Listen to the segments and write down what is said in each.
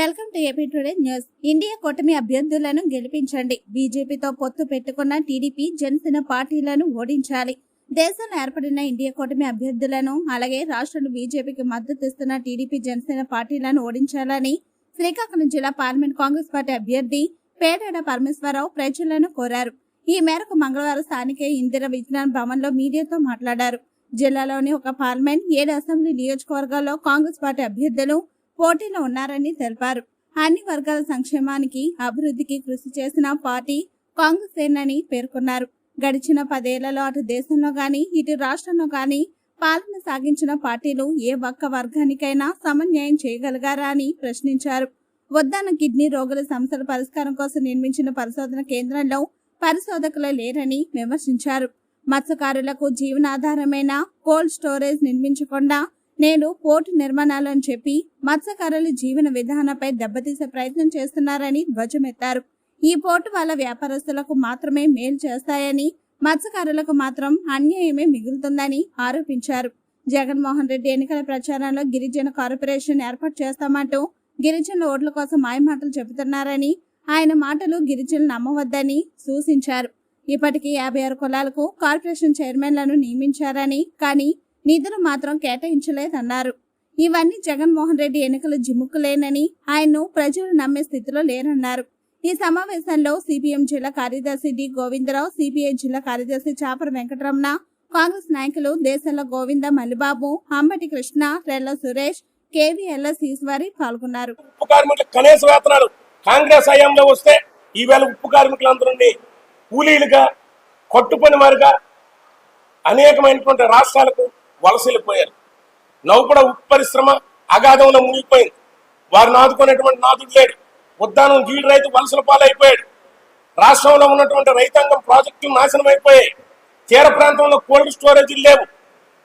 Welcome to AP today news. India కూటమి అభ్యర్థులను గెలిపించండి. బీజేపీతో పొత్తు పెట్టుకున్న టీడీపీ జనసేన పార్టీలను ఓడించాలి. దేశంలో ఏర్పడిన ఇండియా కూటమి అభ్యర్థులను అలాగే రాష్ట్రంలో బీజేపీకి మద్దతు ఇస్తున్న టీడీపీ జనసేన పార్టీలను ఓడించాలని శ్రీకాకుళం జిల్లా పార్లమెంట్ కాంగ్రెస్ పార్టీ అభ్యర్థి పేడాడ పరమేశ్వరరావు ప్రజలను కోరారు. ఈ మేరకు మంగళవారం స్థానిక ఇందిర విజ్ఞాన్ భవన్లో మీడియాతో మాట్లాడారు. జిల్లాలోని ఒక పార్లమెంట్ ఏడు అసెంబ్లీ నియోజకవర్గాల్లో కాంగ్రెస్ పార్టీ అభ్యర్థులు పోటీలో ఉన్నారని తెలిపారు. అన్ని వర్గాల సంక్షేమానికి అభివృద్ధికి కృషి చేసిన పార్టీ కాంగ్రెస్ అని పేర్కొన్నారు. గడిచిన పదేళ్ళలో అటు దేశంలో గాని ఇటు రాష్ట్రంలో గాని పాలన సాగించిన పార్టీలు ఏ ఒక్క వర్గానికైనా సమన్యాయం చేయగలిగారా అని ప్రశ్నించారు. వద్దన్న కిడ్నీ రోగుల సమస్యల పరిష్కారం కోసం నిర్మించిన పరిశోధన కేంద్రంలో పరిశోధకులు లేరని విమర్శించారు. మత్స్యకారులకు జీవనాధారమైన కోల్డ్ స్టోరేజ్ నిర్మించకుండా నేడు పోర్టు నిర్మాణాలని చెప్పి మత్స్యకారుల జీవన విధానంపై దెబ్బతీసే ప్రయత్నం చేస్తున్నారని ధ్వజమెత్తారు. ఈ పోర్టు వల్ల వ్యాపారస్తులకు మాత్రమే మేలు చేస్తాయని మత్స్యకారులకు మాత్రం అన్యాయమే మిగులుతుందని ఆరోపించారు. జగన్మోహన్ రెడ్డి ఎన్నికల ప్రచారంలో గిరిజన కార్పొరేషన్ ఏర్పాటు చేస్తామంటూ గిరిజనుల ఓట్ల కోసం మాయమాటలు చెబుతున్నారని ఆయన మాటలు గిరిజనులు నమ్మవద్దని సూచించారు. ఇప్పటికీ యాభై ఆరు కులాలకు కార్పొరేషన్ చైర్మన్లను నియమించారని కానీ నిధులు మాత్రం కేటాయించలేదన్నారు. ఇవన్నీ జగన్మోహన్ రెడ్డి ఎన్నికలు జిమ్ముకులేనని ఆయన్ను ప్రజలు నమ్మే స్థితిలో లేరన్నారు. ఈ సమావేశంలో సిపిఎం జిల్లా కార్యదర్శి డి గోవిందరావు సిపిఐ జిల్లా కార్యదర్శి చాపర వెంకటరమణ కాంగ్రెస్ నాయకులు దేశంలో గోవింద మల్లిబాబు అంబటి కృష్ణ రెల్ల సురేష్ కేవీఎల్ఎస్ ఈశ్వరి పాల్గొన్నారు. ఉప్పు కార్మికులకు కనీస వేతనాలు. కాంగ్రెస్ హయాంలో వస్తే ఈవేళ ఉప్పు కార్మికులందరూ కూలీలుగా కొట్టుపని వారుగా అనేకమైనటువంటి రాష్ట్రాలకు వలసలిపోయారు నౌపడ ఉప్పు పరిశ్రమ అగాధంలో మునిగిపోయింది. వారిని ఆదుకునేటువంటి నాదుడు లేడు. ఉద్దానం గీడు రైతు వలసల పాలైపోయాడు. రాష్ట్రంలో ఉన్నటువంటి రైతాంగం ప్రాజెక్టులు నాశనం అయిపోయాయి. తీర ప్రాంతంలో కోల్డ్ స్టోరేజీలు లేవు.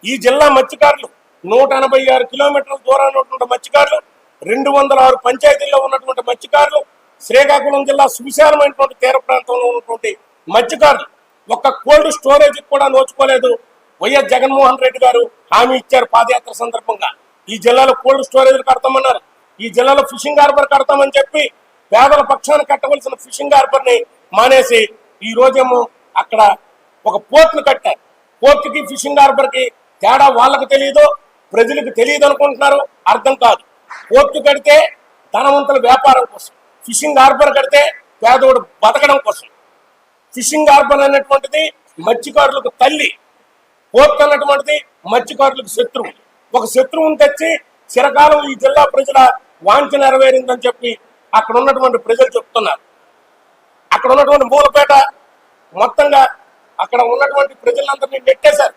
ఈ జిల్లా మత్స్యకారులు నూట ఎనభై ఆరు కిలోమీటర్ల దూరాన్ని ఉన్నటువంటి మత్స్యకారులు రెండు వందల ఆరు పంచాయతీల్లో ఉన్నటువంటి మత్స్యకారులు శ్రీకాకుళం జిల్లా సువిశాలమైనటువంటి తీర ప్రాంతంలో ఉన్నటువంటి మత్స్యకారులు. ఒక్క కోల్డ్ స్టోరేజ్ కూడా నోచుకోలేదు. వైఎస్ జగన్మోహన్ రెడ్డి గారు హామీ ఇచ్చారు పాదయాత్ర సందర్భంగా. ఈ జిల్లాలో కోల్డ్ స్టోరేజ్ కడతామన్నారు. ఈ జిల్లాలో ఫిషింగ్ హార్బర్ కడతామని చెప్పి పేదల పక్షాన కట్టవలసిన ఫిషింగ్ హార్బర్ని మానేసి ఈ రోజేమో అక్కడ ఒక పోర్ట్ను కట్టారు. పోర్టుకి ఫిషింగ్ హార్బర్కి తేడా వాళ్ళకు తెలియదు ప్రజలకు తెలియదు అనుకుంటున్నారు. అర్థం కాదు. పోర్టు కడితే ధనవంతుల వ్యాపారం కోసం ఫిషింగ్ హార్బర్ కడితే పేదోడు బతకడం కోసం. ఫిషింగ్ హార్బర్ అనేటువంటిది మత్స్యకారులకు తల్లి పోర్ట్ అన్నటువంటిది మత్స్యకారులకు శత్రువు. ఒక శత్రువుని తెచ్చి చిరకాలం ఈ జిల్లా ప్రజల వాంఛ నెరవేరిందని చెప్పి అక్కడ ఉన్నటువంటి ప్రజలు చెప్తున్నారు. అక్కడ ఉన్నటువంటి మూలపేట మొత్తంగా అక్కడ ఉన్నటువంటి ప్రజలందరినీ నెట్టేశారు.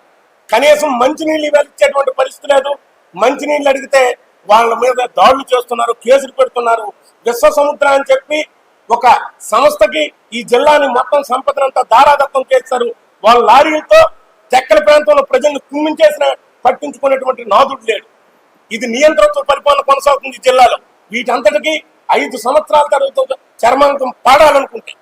కనీసం మంచినీళ్ళు ఇచ్చేటువంటి పరిస్థితి లేదు. మంచినీళ్ళు అడిగితే వాళ్ళ మీద దాడులు చేస్తున్నారు కేసులు పెడుతున్నారు. విశ్వ సముద్రం అని చెప్పి ఒక సంస్థకి ఈ జిల్లాని మొత్తం సంపదనంతా దారాదత్తం చేస్తారు వాళ్ళ లారీలతో చెక్కల ప్రాంతంలో ప్రజలను కుమ్మించేసిన పట్టించుకునేటువంటి నాదుడు లేడు. ఇది నియంత్రణతో పరిపాలన కొనసాగుతుంది జిల్లాలో. వీటంతటికి ఐదు సంవత్సరాల తర్వాత చర్మాంకం పాడాలనుకుంటే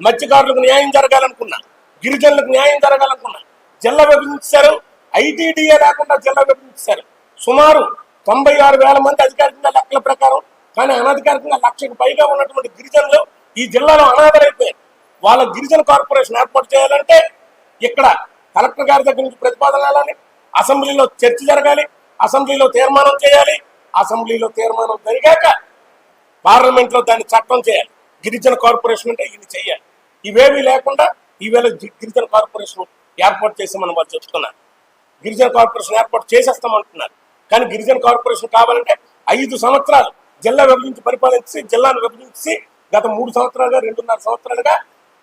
మత్స్యకారులకు న్యాయం జరగాలనుకున్నా గిరిజనులకు న్యాయం జరగాలనుకున్నా జిల్లా విభజించారు ఐటీడీఏ లేకుండా జిల్లా విభజించారు సుమారు తొంభై ఆరు వేల మంది అధికారికంగా లెక్కల ప్రకారం కానీ అనధికారికంగా లక్షకు పైగా ఉన్నటువంటి గిరిజనులు ఈ జిల్లాలో అనాథరైపోయారు వాళ్ళ గిరిజన కార్పొరేషన్ ఏర్పాటు చేయాలంటే ఇక్కడ కలెక్టర్ గారి దగ్గర నుంచి ప్రతిపాదన వెళ్ళాలి. అసెంబ్లీలో చర్చ జరగాలి. అసెంబ్లీలో తీర్మానం చేయాలి. అసెంబ్లీలో తీర్మానం జరిగాక పార్లమెంట్లో దాన్ని చట్టం చేయాలి. గిరిజన కార్పొరేషన్ అంటే ఇది చేయాలి. ఇవేమీ లేకుండా ఈవేళ గిరిజన కార్పొరేషన్ ఏర్పాటు చేసామని వాళ్ళు చెప్తున్నారు. గిరిజన కార్పొరేషన్ ఏర్పాటు చేసేస్తామంటున్నారు. కానీ గిరిజన కార్పొరేషన్ కావాలంటే ఐదు సంవత్సరాలు జిల్లా విభజించి పరిపాలించి జిల్లాను విభజించి గత మూడు సంవత్సరాలుగా రెండున్నర సంవత్సరాలుగా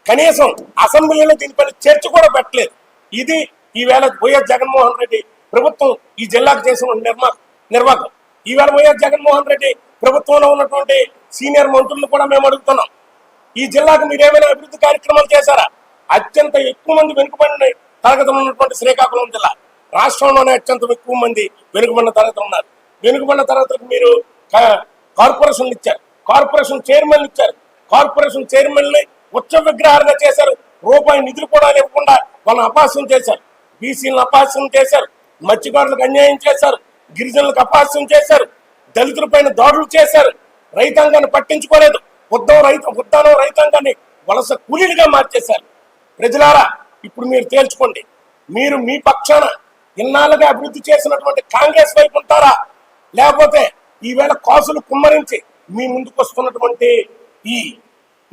కనీసం అసెంబ్లీలో దీనిపైన చర్చ కూడా పెట్టలేదు. ఇది ఈవేళ వైఎస్ జగన్మోహన్ రెడ్డి ప్రభుత్వం ఈ జిల్లాకు చేసిన నిర్మా నిర్వాహకం. ఈవేళ వైఎస్ జగన్మోహన్ రెడ్డి ప్రభుత్వంలో ఉన్నటువంటి సీనియర్ మంత్రులను కూడా మేము అడుగుతున్నాం. ఈ జిల్లాకు మీరు ఏమైనా అభివృద్ధి కార్యక్రమాలు చేశారా? అత్యంత ఎక్కువ మంది వెనుకబడిన తరగతులు ఉన్నటువంటి శ్రీకాకుళం జిల్లా. రాష్ట్రంలోనే అత్యంత ఎక్కువ మంది వెనుకబడిన తరగతులు ఉన్నారు. వెనుకబడిన తరగతులకు మీరు కార్పొరేషన్లు ఇచ్చారు. కార్పొరేషన్ చైర్మన్ ఇచ్చారు. కార్పొరేషన్ చైర్మన్ని ఉచ్చ విగ్రహాలుగా చేశారు. రూపాయి నిధులు కూడా లేకుండా వాళ్ళని అపాస్యం చేశారు. బీసీలను అపాస్యం చేశారు. మత్స్యకారులకు అన్యాయం చేశారు. గిరిజనులకు అపాస్యం చేశారు. దళితుల పైన దాడులు చేశారు. రైతాంగాన్ని పట్టించుకోలేదు. ఉద్దం రైతు ఉద్దానం రైతాంగాన్ని వలస కూలీలుగా మార్చేశారు. ప్రజలారా ఇప్పుడు మీరు తేల్చుకోండి. మీరు మీ పక్షాన ఇన్నాళ్ళుగా అభివృద్ధి చేసినటువంటి కాంగ్రెస్ వైపు ఉంటారా? లేకపోతే ఈవేళ కాసులు కుమ్మరించి మీ ముందుకు వస్తున్నటువంటి ఈ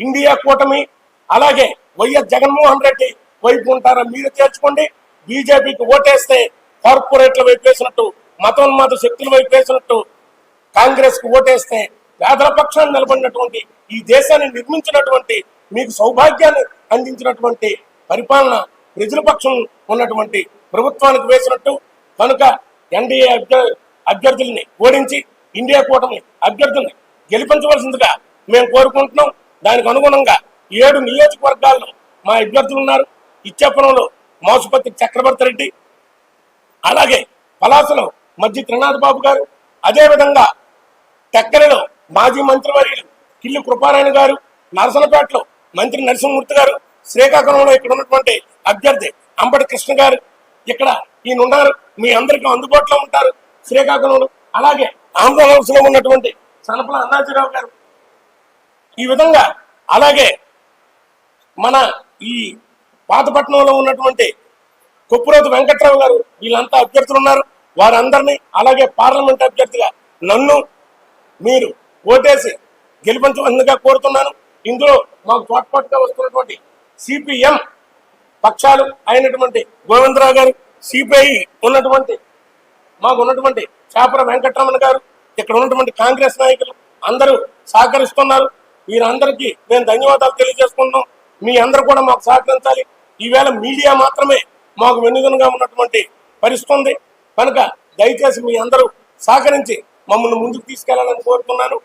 ఇండియా కూటమి అలాగే వైఎస్ జగన్మోహన్ రెడ్డి వైపు ఉంటారా మీరు చేర్చుకోండి. బీజేపీకి ఓటేస్తే కార్పొరేట్ల వైపు వేసినట్టు మతోన్మాద శక్తుల వైపు వేసినట్టు కాంగ్రెస్కు ఓటేస్తే పేదల పక్షాన్ని నిలబడినటువంటి ఈ దేశాన్ని నిర్మించినటువంటి మీకు సౌభాగ్యాన్ని అందించినటువంటి పరిపాలన ప్రజల పక్షం ఉన్నటువంటి ప్రభుత్వానికి వేసినట్టు కనుక ఎన్డీఏ అభ్య- అభ్యర్థుల్ని ఓడించి ఇండియా కూటమి అభ్యర్థుల్ని గెలిపించవలసిందిగా మేము కోరుకుంటున్నాం. దానికి అనుగుణంగా ఏడు నియోజకవర్గాల్లో మా అభ్యర్థులు ఉన్నారు. ఇచ్చాపురంలో మోసపత్రి చక్రవర్తి రెడ్డి అలాగే పలాసలో మధ్య త్రినాథ్ బాబు గారు అదే విధంగా టెక్కలలో మాజీ మంత్రివర్యులు కిల్లు కృపారాయణ గారు నరసనపేటలో మంత్రి నరసింహమూర్తి గారు శ్రీకాకుళంలో ఇక్కడ ఉన్నటువంటి అభ్యర్థి అంబటి కృష్ణ గారు ఇక్కడ ఈయన ఉన్నారు. మీ అందరికీ అందుబాటులో ఉంటారు శ్రీకాకుళంలో. అలాగే ఆంధ్ర ఉన్నటువంటి సనపల అన్నాజీరావు గారు. ఈ విధంగా అలాగే మన ఈ పాతపట్నంలో ఉన్నటువంటి కొప్పురోజు వెంకట్రావు గారు వీళ్ళంతా అభ్యర్థులు ఉన్నారు. వారందరినీ అలాగే పార్లమెంట్ అభ్యర్థిగా నన్ను మీరు ఓటేసి గెలిపించవలసిందిగా కోరుతున్నాను. ఇందులో మాకు తోడ్పాటుగా వస్తున్నటువంటి సిపిఎం పక్షాలు అయినటువంటి గోవిందరావు గారు సిపిఐ ఉన్నటువంటి మాకు ఉన్నటువంటి చాపర వెంకటరమణ గారు ఇక్కడ ఉన్నటువంటి కాంగ్రెస్ నాయకులు అందరూ సహకరిస్తున్నారు. వీరందరికీ మేము ధన్యవాదాలు తెలియజేసుకుంటున్నాం. మీ అందరూ కూడా మాకు సహకరించాలి. ఈవేళ మీడియా మాత్రమే మాకు వెన్నుదనుగా ఉన్నటువంటి పరిస్థితుంది కనుక దయచేసి మీ అందరూ సహకరించి మమ్మల్ని ముందుకు తీసుకెళ్ళాలని కోరుతున్నాను.